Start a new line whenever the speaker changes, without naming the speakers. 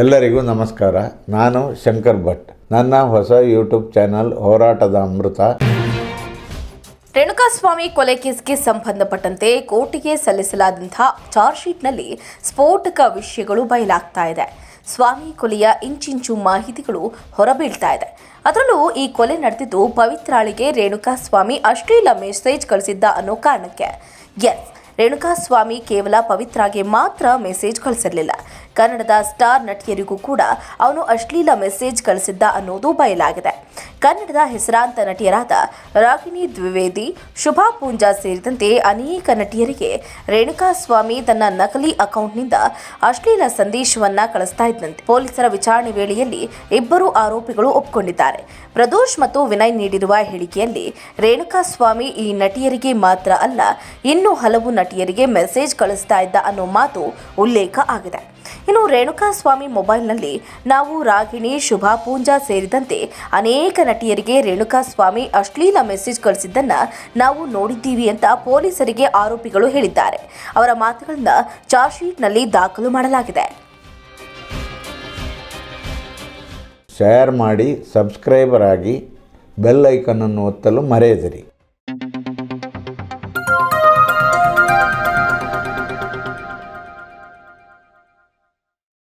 ಎಲ್ಲರಿಗೂ ನಮಸ್ಕಾರ. ನಾನು ಶಂಕರ್ ಭಟ್. ನನ್ನ ಹೊಸ ಯೂಟ್ಯೂಬ್ ಚಾನಲ್ ಹೋರಾಟದ ಅಮೃತ.
ರೇಣುಕಾಸ್ವಾಮಿ ಕೊಲೆ ಕೇಸ್ಗೆ ಸಂಬಂಧಪಟ್ಟಂತೆ ಕೋರ್ಟಿಗೆ ಸಲ್ಲಿಸಲಾದಂತಹ ಚಾರ್ಜ್ ಶೀಟ್ನಲ್ಲಿ ಸ್ಫೋಟಕ ವಿಷಯಗಳು ಬಯಲಾಗ್ತಾ ಇದೆ. ಸ್ವಾಮಿ ಕೊಲೆಯ ಇಂಚಿಂಚು ಮಾಹಿತಿಗಳು ಹೊರಬೀಳ್ತಾ ಇದೆ. ಅದರಲ್ಲೂ ಈ ಕೊಲೆ ನಡೆದಿದ್ದು ಪವಿತ್ರಾಳಿಗೆ ರೇಣುಕಾಸ್ವಾಮಿ ಅಶ್ಲೀಲ ಮೆಸೇಜ್ ಕಳಿಸಿದ್ದ ಅನ್ನೋ ಕಾರಣಕ್ಕೆ. ಎಸ್. ರೇಣುಕಾಸ್ವಾಮಿ ಕೇವಲ ಪವಿತ್ರಾಗೆ ಮಾತ್ರ ಮೆಸೇಜ್ ಕಳಿಸಿರಲಿಲ್ಲ. ಕನ್ನಡದ ಸ್ಟಾರ್ ನಟಿಯರಿಗೂ ಕೂಡ ಅವನು ಅಶ್ಲೀಲ ಮೆಸೇಜ್ ಕಳಿಸಿದ್ದ ಅನ್ನೋದು ಬಯಲಾಗಿದೆ. ಕನ್ನಡದ ಹೆಸರಾಂತ ನಟಿಯರಾದ ರಾಗಿಣಿ ದ್ವಿವೇದಿ, ಶುಭಾ ಪೂಂಜಾ ಸೇರಿದಂತೆ ಅನೇಕ ನಟಿಯರಿಗೆ ರೇಣುಕಾಸ್ವಾಮಿ ತನ್ನ ನಕಲಿ ಅಕೌಂಟ್ನಿಂದ ಅಶ್ಲೀಲ ಸಂದೇಶವನ್ನ ಕಳಿಸ್ತಾ ಇದ್ದಂತೆ ಪೊಲೀಸರ ವಿಚಾರಣೆ ವೇಳೆಯಲ್ಲಿ ಇಬ್ಬರು ಆರೋಪಿಗಳು ಒಪ್ಪಿಕೊಂಡಿದ್ದಾರೆ ಪ್ರದೋಷ್ ಮತ್ತು ವಿನಯ್ ನೀಡಿರುವ ಹೇಳಿಕೆಯಲ್ಲಿ ರೇಣುಕಾಸ್ವಾಮಿ ಈ ನಟಿಯರಿಗೆ ಮಾತ್ರ ಅಲ್ಲ, ಇನ್ನೂ ಹಲವು ನಟಿಯರಿಗೆ ಮೆಸೇಜ್ ಕಳಿಸ್ತಾ ಇದ್ದ ಅನ್ನೋ ಮಾತು ಉಲ್ಲೇಖ ಆಗಿದೆ. ಇನ್ನು ರೇಣುಕಾಸ್ವಾಮಿ ಮೊಬೈಲ್ನಲ್ಲಿ ನಾವು ರಾಗಿಣಿ, ಶುಭಾ, ಪೂಂಜಾ ಸೇರಿದಂತೆ ಅನೇಕ ನಟಿಯರಿಗೆ ರೇಣುಕಾಸ್ವಾಮಿ ಅಶ್ಲೀಲ ಮೆಸೇಜ್ ಕಳಿಸಿದ್ದನ್ನು ನಾವು ನೋಡಿದ್ದೀವಿ ಅಂತ ಪೊಲೀಸರಿಗೆ ಆರೋಪಿಗಳು ಹೇಳಿದ್ದಾರೆ. ಅವರ ಮಾತುಗಳನ್ನ ಚಾರ್ಜ್ ಶೀಟ್ನಲ್ಲಿ ದಾಖಲು ಮಾಡಲಾಗಿದೆ.
ಶೇರ್ ಮಾಡಿ ಸಬ್ಸ್ಕ್ರೈಬರ್ ಆಗಿ ಬೆಲ್ ಐಕನನ್ನು ಒತ್ತಲು ಮರೆಯದಿರಿ.